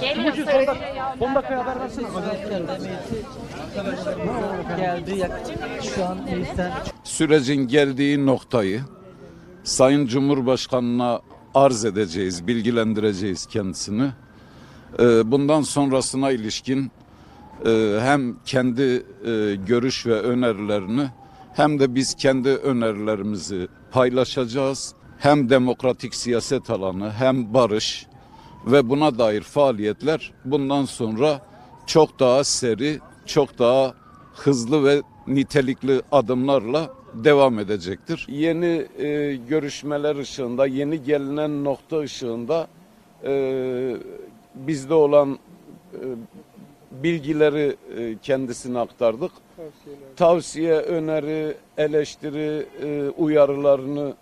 Geliyor söylüyor. 10 dakikaya haber versene. geldi. Yaklaşık şu an meclisten sürecin geldiği noktayı Sayın Cumhurbaşkanı'na arz edeceğiz, bilgilendireceğiz kendisini. Ee, Bundan sonrasına ilişkin e, hem kendi e, görüş ve önerilerini hem de biz kendi önerilerimizi paylaşacağız. Hem demokratik siyaset alanı hem barış ve buna dair faaliyetler bundan sonra çok daha seri, çok daha hızlı ve nitelikli adımlarla devam edecektir. Yeni e, görüşmeler ışığında, yeni gelinen nokta ışığında e, bizde olan e, bilgileri e, kendisine aktardık. Tavsiye, öneri, eleştiri, e, uyarılarını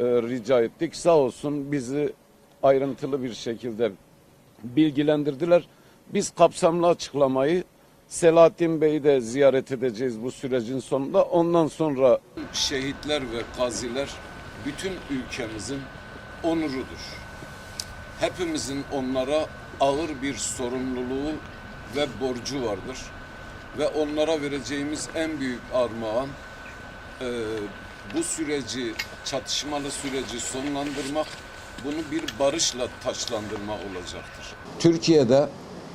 e, rica ettik. Sağ olsun bizi ayrıntılı bir şekilde bilgilendirdiler. Biz kapsamlı açıklamayı Selahattin Bey'i de ziyaret edeceğiz bu sürecin sonunda. Ondan sonra şehitler ve gaziler bütün ülkemizin onurudur. Hepimizin onlara ağır bir sorumluluğu ve borcu vardır. Ve onlara vereceğimiz en büyük armağan e, bu süreci, çatışmalı süreci sonlandırmak, bunu bir barışla taçlandırma olacaktır. Türkiye'de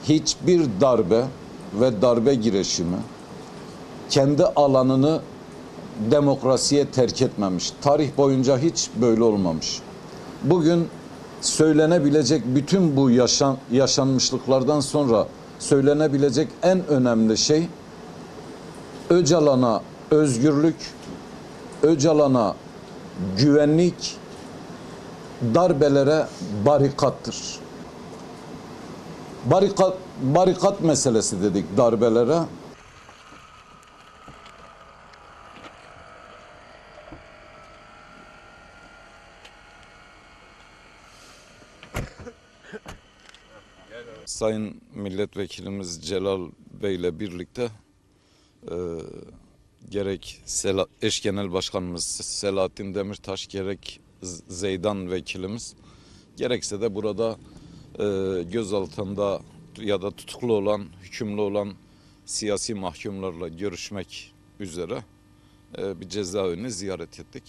hiçbir darbe ve darbe girişimi kendi alanını demokrasiye terk etmemiş. Tarih boyunca hiç böyle olmamış. Bugün söylenebilecek bütün bu yaşan, yaşanmışlıklardan sonra söylenebilecek en önemli şey Öcalan'a özgürlük, Öcalan'a güvenlik, darbelere barikattır. Barikat, barikat meselesi dedik darbelere. Sayın Milletvekilimiz Celal Bey ile birlikte e, gerek Sela, eş genel başkanımız Selahattin Demirtaş gerek Zeydan vekilimiz gerekse de burada e, gözaltında ya da tutuklu olan, hükümlü olan siyasi mahkumlarla görüşmek üzere e, bir cezaevini ziyaret ettik.